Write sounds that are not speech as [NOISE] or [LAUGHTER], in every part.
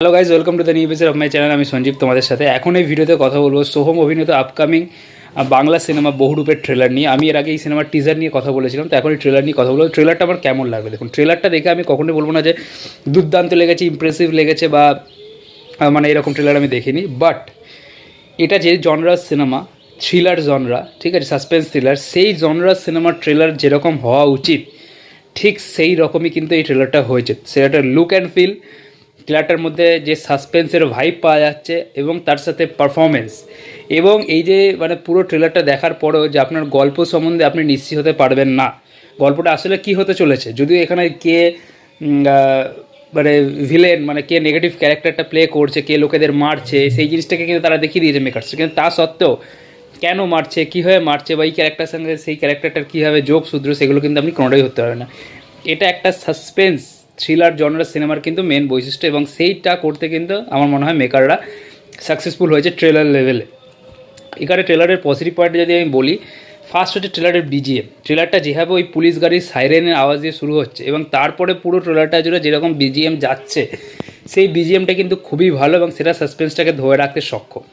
Hello guys welcome to the new episode of my channel আমি সঞ্জীব তোমাদের সাথে। এখন এই ভিডিওতে কথা বলব সোহম অভিনীত আপকামিং বাংলা সিনেমা বহুরূপের ট্রেলার নিয়ে। আমি এর আগে এই সিনেমার টিজার নিয়ে কথা বলেছিলাম, তো এখন এই ট্রেলার নিয়ে কথা বলব। ট্রেলারটা আমার কেমন লাগবে? দেখুন ট্রেলারটা দেখে আমি কখনোই বলব না যে দুর্দান্ত লেগেছে ইমপ্রেসিভ লেগেছে বা মানে এরকম ট্রেলার আমি দেখিনি। বাট এটা যে জনরার সিনেমা থ্রিলার জনরা ঠিক আছে সাসপেন্স থ্রিলার সেই জনরার সিনেমার ট্রেলার যেরকম হওয়া উচিত, ঠিক সেই রকমই কিন্তু এই ট্রেলারটা হয়েছে। সেটা লুক অ্যান্ড ফিল ট্রেলারটার মধ্যে যে সাসপেন্সের ভাইব পাওয়া যাচ্ছে এবং তার সাথে পারফরমেন্স এবং এই যে মানে পুরো ট্রেলারটা দেখার পরেও যে আপনার গল্প সম্বন্ধে আপনি নিশ্চিত হতে পারবেন না। গল্পটা আসলে কি হতে চলেছে? যদিও এখানে কে মানে ভিলেন মানে কে নেগেটিভ ক্যারেক্টারটা প্লে করছে, কে লোকেদের মারছে, সেই জিনিসটাকে কিন্তু তারা দেখিয়ে দিয়েছে মেকার্স কিন্তু তা সত্ত্বেও কেন মারছে কীভাবে মারছে বা এই ক্যারেক্টার সঙ্গে সেই ক্যারেক্টারটার কীভাবে যোগ সূত্র সেগুলো কিন্তু আপনি কোনোটাই হতে পারবেন না। এটা একটা সাসপেন্স থ্রিলার জনরার সিনেমার কিন্তু মেন বৈশিষ্ট্য এবং সেইটা করতে কিন্তু আমার মনে হয় মেকাররা সাকসেসফুল হয়েছে ট্রেলার লেভেলে এখানে ট্রেলারের পজিটিভ পয়েন্ট যদি আমি বলি ফার্স্ট হচ্ছে ট্রেলারের বিজিএম ট্রেলারটা যেভাবে ওই পুলিশ গাড়ির সাইরেনের আওয়াজ দিয়ে শুরু হচ্ছে এবং তারপরে পুরো ট্রেলারটা জুড়ে যেরকম বিজিএম যাচ্ছে, সেই বিজিএমটা কিন্তু খুবই ভালো এবং সেটা সাসপেন্সটাকে ধরে রাখতে সক্ষম।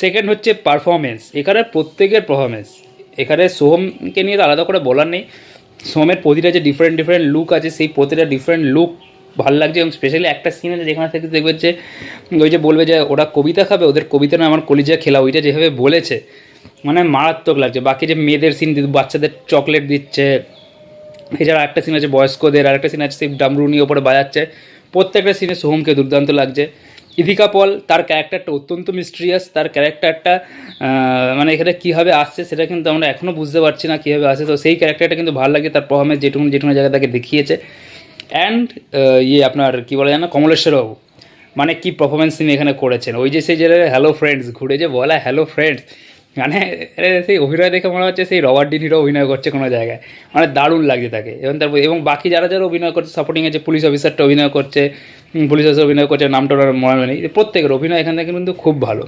সেকেন্ড হচ্ছে পারফরমেন্স এখানে প্রত্যেকের পারফরমেন্স এখানে সোহমকে নিয়ে তো আলাদা করে বলার নেই। সোহমের প্রতিটা যে ডিফারেন্ট ডিফারেন্ট লুক আছে, সেই প্রতিটা ডিফারেন্ট লুক ভালো লাগছে এবং স্পেশালি একটা সিন আছে যেখানে থেকে দেখবে যে, ওই যে বলবে যে, ওরা কবিতা খাবে, ওদের কবিতা না আমার কলিজা খেলা ওইটা যেভাবে বলেছে মানে মারাত্মক লাগছে। বাকি যে মেয়েদের সিন বাচ্চাদের চকলেট দিচ্ছে, এছাড়া একটা সিন আছে বয়স্কদের আর একটা সিন আছে সেই ডামরুনি ওপরে বাজাচ্ছে। প্রত্যেকটা সিনে সোহমকে দুর্দান্ত লাগছে। ইদিকা পল, তার ক্যারেক্টারটা অত্যন্ত মিস্ট্রিয়াস তার ক্যারেক্টারটা মানে এখানে কীভাবে আসছে সেটা কিন্তু আমরা এখনও বুঝতে পারছি না কীভাবে আসে তো সেই ক্যারেক্টারটা কিন্তু ভালো লাগে, তার প্রহমের যেটুকু যেটুকু জায়গায় তাকে দেখিয়েছে। অ্যান্ড ইয়ে আপনার কী বলা যায় না কমলেশ্বরবাবু মানে কি পারফরমেন্স তিনি এখানে করেছেন। ওই যে সেই যে হ্যালো ফ্রেন্ডস ঘুরে যে বলা হ্যালো ফ্রেন্ডস মানে সেই অভিনয় দেখে মনে হচ্ছে সেই রবার্ট ডিনিরও অভিনয় করছে কোনো জায়গায়। মানে দারুণ লাগছে তাকে। এবং তারপর, এবং বাকি যারা যারা অভিনয় করছে সাপোর্টিংয়ে যে পুলিশ অফিসারটা অভিনয় করছে পুলিশ অফিসার অভিনয় করছে, নামটা ওনার মনে নেই। প্রত্যেকের অভিনয় এখান থেকে কিন্তু খুব ভালো।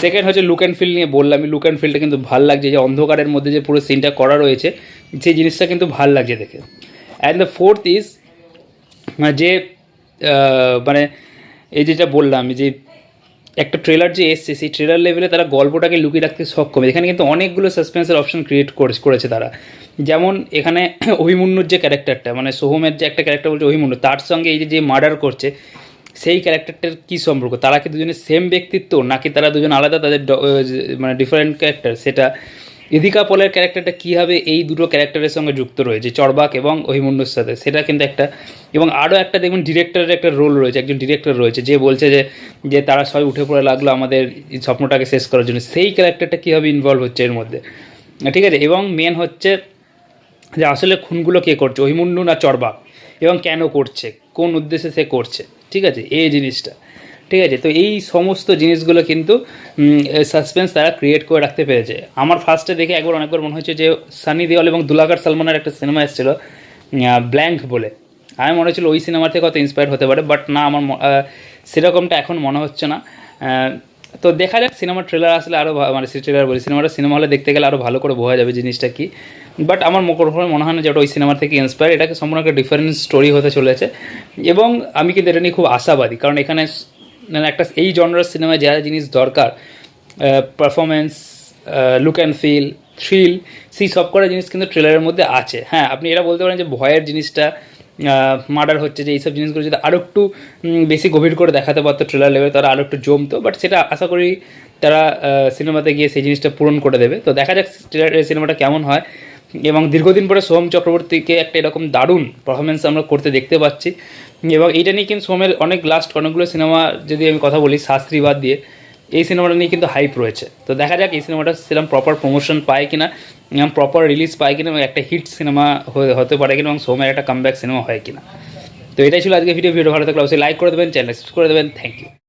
সেকেন্ড হচ্ছে লুক অ্যান্ড ফিল নিয়ে বললাম লুক অ্যান্ড ফিলটা কিন্তু ভালো লাগছে, যে অন্ধকারের মধ্যে যে পুরো সিনটা করা রয়েছে, সেই জিনিসটা কিন্তু ভালো লাগছে দেখে। অ্যান্ড দ্য ফোর্থ ইজ যে মানে এই যেটা বললাম, যে একটা ট্রেলার যে এসছে, সেই ট্রেলার লেভেলে তারা গল্পটাকে লুকিয়ে রাখতে সক্ষম। এখানে কিন্তু অনেকগুলো সাসপেন্সের অপশন ক্রিয়েট করেছে তারা। যেমন এখানে [LAUGHS] অভিমন্যুর যে ক্যারেক্টারটা মানে সোহমের যে একটা ক্যারেক্টার বলছে অভিমন্যু, তার সঙ্গে এই যে মার্ডার করছে, সেই ক্যারেক্টারটার কী সম্পর্ক? তারা কি দুজনের সেম ব্যক্তিত্ব, নাকি তারা দুজন আলাদা তাদের মানে ডিফারেন্ট ক্যারেক্টার সেটা ইদিকা পলের ক্যারেক্টারটা কীভাবে এই দুটো ক্যারেক্টারের সঙ্গে যুক্ত রয়েছে, চড়বাক এবং অহিমুন্ডুর সাথে। সেটা কিন্তু একটা, এবং আরও একটা দেখবেন ডিরেক্টরের একটা রোল রয়েছে, একজন ডিরেক্টর রয়েছে, যে বলছে যে যে তারা সবাই উঠে পড়ে লাগল আমাদের স্বপ্নটাকে শেষ করার জন্য। সেই ক্যারেক্টারটা কীভাবে ইনভলভ হচ্ছে এর মধ্যে? ঠিক আছে, এবং মেন হচ্ছে যে আসলে খুনগুলো কে করছে অহিমুন্ডু না চড়বাক, এবং কেন করছে, কোন উদ্দেশ্যে সে করছে, ঠিক আছে, এই জিনিসটা। ঠিক আছে, তো এই সমস্ত জিনিসগুলো কিন্তু সাসপেন্স তারা ক্রিয়েট করে রাখতে পেরেছে। আমার ফার্স্টে দেখে একবার অনেকবার মনে হয়েছে যে, সানি দেওয়াল এবং দুলাকার সালমানের একটা সিনেমা এসেছিল ব্ল্যাঙ্ক বলে। আমি মনে হচ্ছিল ওই সিনেমা থেকে হয়তো ইন্সপায়ার হতে পারে বাট না, আমার সেরকমটা এখন মনে হচ্ছে না। তো দেখা যাক সিনেমার ট্রেলার আসলে আরও মানে ট্রেলার বলি সিনেমাটা সিনেমা হলে দেখতে গেলে আরও ভালো করে বোঝা যাবে জিনিসটা কি। বাট আমার কখনো মনে হয় না যে ওটা ওই সিনেমার থেকে ইন্সপায়ার এটাকে সম্পূর্ণ একটা ডিফারেন্ট স্টোরি হতে চলেছে। এবং আমি কিন্তু এটা নিয়ে খুব আশাবাদী, কারণ এখানে মানে একটা এই জনরার সিনেমায় যা জিনিস দরকার performance look and feel thrill সেই সব কটা জিনিস কিন্তু ট্রেলারের মধ্যে আছে। হ্যাঁ আপনি এটা বলতে পারেন যে ভয়ের জিনিসটা মার্ডার হচ্ছে, যে এইসব জিনিসগুলো যদি আরও একটু বেশি গভীর করে দেখাতে পারতো ট্রেলার লেভেলে তারা আরও একটু জমতো বাট সেটা আশা করি তারা সিনেমাতে গিয়ে সেই জিনিসটা পূরণ করে দেবে। তো দেখা যাক ট্রেলার সিনেমাটা কেমন হয়। এবং দীর্ঘদিন পরে সোহম চক্রবর্তীকে একটা এরকম দারুণ পারফরমেন্স আমরা করতে দেখতে পাচ্ছি। এবং এইটা নিয়ে কিন্তু সোহমের অনেক লাস্ট অনেকগুলো সিনেমা যদি আমি কথা বলি, শাস্ত্রী বাদ দিয়ে, এই সিনেমাটা নিয়ে কিন্তু হাইপ রয়েছে। তো দেখা যাক এই সিনেমাটা সেরকম প্রপার প্রমোশন পায় কিনা, এবং প্রপার রিলিজ পায় কিনা, এবং একটা হিট সিনেমা হতে পারে কিনা, এবং সোমের একটা কামব্যাক সিনেমা হয় কিনা। তো এটাই ছিল আজকে ভিডিও ভিডিও ভালো থাকলে অবশ্যই লাইক করে দেবেন চ্যানেল সাবস্ক্রাইব করে দেবেন। Thank you